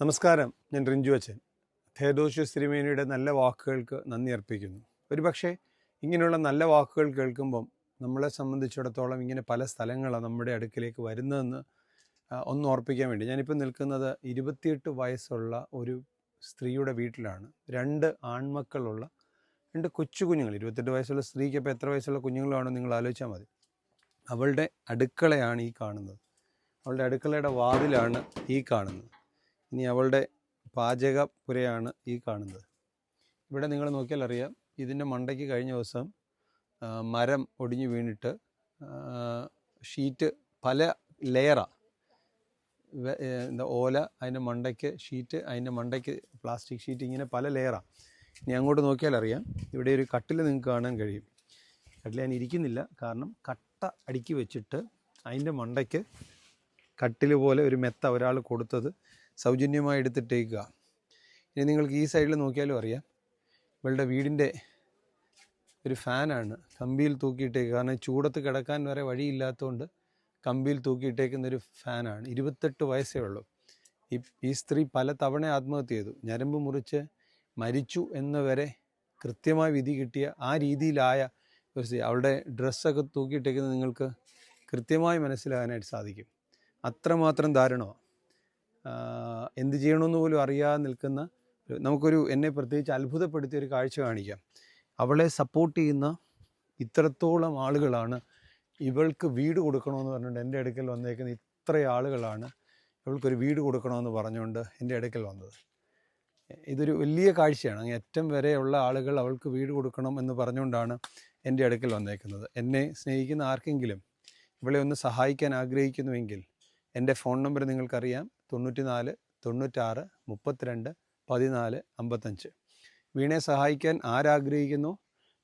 നമസ്കാരം. ഞാൻ റിഞ്ചു അച്ഛൻ. ഥേദോഷ്യസ് തിരുമേനിയുടെ നല്ല വാക്കുകൾക്ക് നന്ദി അർപ്പിക്കുന്നു. ഒരുപക്ഷെ ഇങ്ങനെയുള്ള നല്ല വാക്കുകൾ കേൾക്കുമ്പം നമ്മളെ സംബന്ധിച്ചിടത്തോളം ഇങ്ങനെ പല സ്ഥലങ്ങളാണ് നമ്മുടെ അടുക്കിലേക്ക് വരുന്നതെന്ന് ഒന്ന് ഓർപ്പിക്കാൻ വേണ്ടി. ഞാനിപ്പോൾ നിൽക്കുന്നത് ഇരുപത്തിയെട്ട് വയസ്സുള്ള ഒരു സ്ത്രീയുടെ വീട്ടിലാണ്. രണ്ട് ആൺമക്കളുള്ള രണ്ട് കൊച്ചു കുഞ്ഞുങ്ങൾ. ഇരുപത്തെട്ട് വയസ്സുള്ള സ്ത്രീക്ക് ഇപ്പോൾ എത്ര വയസ്സുള്ള കുഞ്ഞുങ്ങളാണോ നിങ്ങൾ ആലോചിച്ചാൽ മതി. അവളുടെ അടുക്കളയാണ് ഈ കാണുന്നത്. അവളുടെ അടുക്കളയുടെ വാതിലാണ് ഈ കാണുന്നത്. ഇനി അവളുടെ പാചകപ്പുരയാണ് ഈ കാണുന്നത്. ഇവിടെ നിങ്ങൾ നോക്കിയാൽ അറിയാം ഇതിന്റെ മണ്ടയ്ക്ക് കഴിഞ്ഞ ദിവസം മരം ഒടിഞ്ഞു വീണിട്ട് ഷീറ്റ് പല ലെയറാണ് എന്താ ഓല അതിന്റെ മണ്ടയ്ക്ക് ഷീറ്റ് അതിന്റെ മണ്ടയ്ക്ക് പ്ലാസ്റ്റിക് ഷീറ്റ് ഇങ്ങനെ പല ലെയറാണ് ഇനി അങ്ങോട്ട് നോക്കിയാൽ അറിയാം ഇവിടെ ഒരു കട്ടിൽ നിങ്ങൾക്ക് കാണാൻ കഴിയും. കട്ടിൽ ഞാൻ ഇരിക്കുന്നില്ല കാരണം കട്ട അടുക്കി വെച്ചിട്ട് അതിന്റെ മണ്ടയ്ക്ക് കട്ടിൽ പോലെ ഒരു മെത്ത ഒരാൾ കൊടുത്തത് സൗജന്യമായി എടുത്തിട്ടേക്കുക. ഇനി നിങ്ങൾക്ക് ഈ സൈഡിൽ നോക്കിയാലും അറിയാം. ഇവളുടെ വീടിന്റെ ഒരു ഫാനാണ് കമ്പിയിൽ തൂക്കിയിട്ടേക്കുക. കാരണം ചൂടത്ത് കിടക്കാൻ വരെ വഴിയില്ലാത്തതുകൊണ്ട് കമ്പിയിൽ തൂക്കിയിട്ടേക്കുന്ന ഒരു ഫാനാണ് ഇരുപത്തെട്ട് വയസ്സേ ഉള്ളൂ. ഈ ഈ സ്ത്രീ പല തവണ ആത്മഹത്യ ചെയ്തു. ഞരമ്പ് മുറിച്ച് മരിച്ചു എന്നുവരെ കൃത്യമായ വിധി കിട്ടിയ ആ രീതിയിലായ ഒരു സ്ത്രീ. അവളുടെ ഡ്രസ്സൊക്കെ തൂക്കിയിട്ടേക്കുന്നത് നിങ്ങൾക്ക് കൃത്യമായി മനസ്സിലാകാനായിട്ട് സാധിക്കും. അത്രമാത്രം ദാരുണമാണ് എന്ത് ചെയ്യണമെന്ന് പോലും അറിയാതെ നിൽക്കുന്ന നമുക്കൊരു എന്നെ പ്രത്യേകിച്ച് അത്ഭുതപ്പെടുത്തിയ ഒരു കാഴ്ച കാണിക്കാം. അവളെ സപ്പോർട്ട് ചെയ്യുന്ന ഇത്രത്തോളം ആളുകളാണ് ഇവൾക്ക് വീട് കൊടുക്കണമെന്ന് പറഞ്ഞുകൊണ്ട് എന്റെ അടുക്കൽ വന്നേക്കുന്ന ഇത്ര ആളുകളാണ് ഇവൾക്കൊരു വീട് കൊടുക്കണമെന്ന് പറഞ്ഞുകൊണ്ട് എന്റെ അടുക്കൽ വന്നത്. ഇതൊരു വലിയ കാഴ്ചയാണ്. ഏറ്റവും അറ്റം വരെയുള്ള ആളുകൾ അവൾക്ക് വീട് കൊടുക്കണം എന്ന് പറഞ്ഞുകൊണ്ടാണ് എന്റെ അടുക്കൽ വന്നേക്കുന്നത്. എന്നെ സ്നേഹിക്കുന്ന ആർക്കെങ്കിലും ഇവളെ ഒന്ന് സഹായിക്കാൻ ആഗ്രഹിക്കുന്നുവെങ്കിൽ എന്റെ ഫോൺ നമ്പർ നിങ്ങൾക്കറിയാം. തൊണ്ണൂറ്റി നാല് തൊണ്ണൂറ്റാറ് മുപ്പത്തിരണ്ട് പതിനാല് അമ്പത്തഞ്ച്. വീണയെ സഹായിക്കാൻ ആരാഗ്രഹിക്കുന്നു?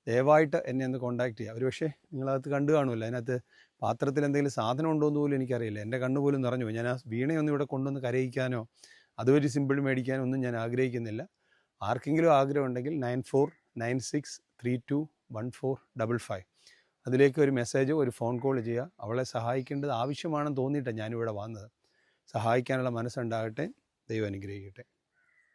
ദയവായിട്ട് എന്നെ ഒന്ന് കോൺടാക്ട് ചെയ്യുക. ഒരുപക്ഷെ നിങ്ങളകത്ത് കണ്ടു കാണുമല്ലോ. അതിനകത്ത് പാത്രത്തിൽ എന്തെങ്കിലും സാധനം ഉണ്ടോ എന്ന് പോലും എനിക്കറിയില്ല. എന്റെ കണ്ണ് പോലും നിറഞ്ഞു ഞാൻ ആ വീണയൊന്നും ഇവിടെ കൊണ്ടുവന്ന് കരയിക്കാനോ അതുവഴി സിമ്പിൾ മേടിക്കാനോ ഒന്നും ഞാൻ ആഗ്രഹിക്കുന്നില്ല. ആർക്കെങ്കിലും ആഗ്രഹമുണ്ടെങ്കിൽ nine four nine six three two one four double five. അതിലേക്ക് ഒരു മെസ്സേജോ ഒരു ഫോൺ കോൾ ചെയ്യുക. അവളെ സഹായിക്കേണ്ടത് ആവശ്യമാണെന്ന് തോന്നിയിട്ടാണ് ഞാനിവിടെ വന്നത്. സഹായിക്കാനുള്ള മനസ്സുണ്ടാകട്ടെ. ദൈവം അനുഗ്രഹിക്കട്ടെ.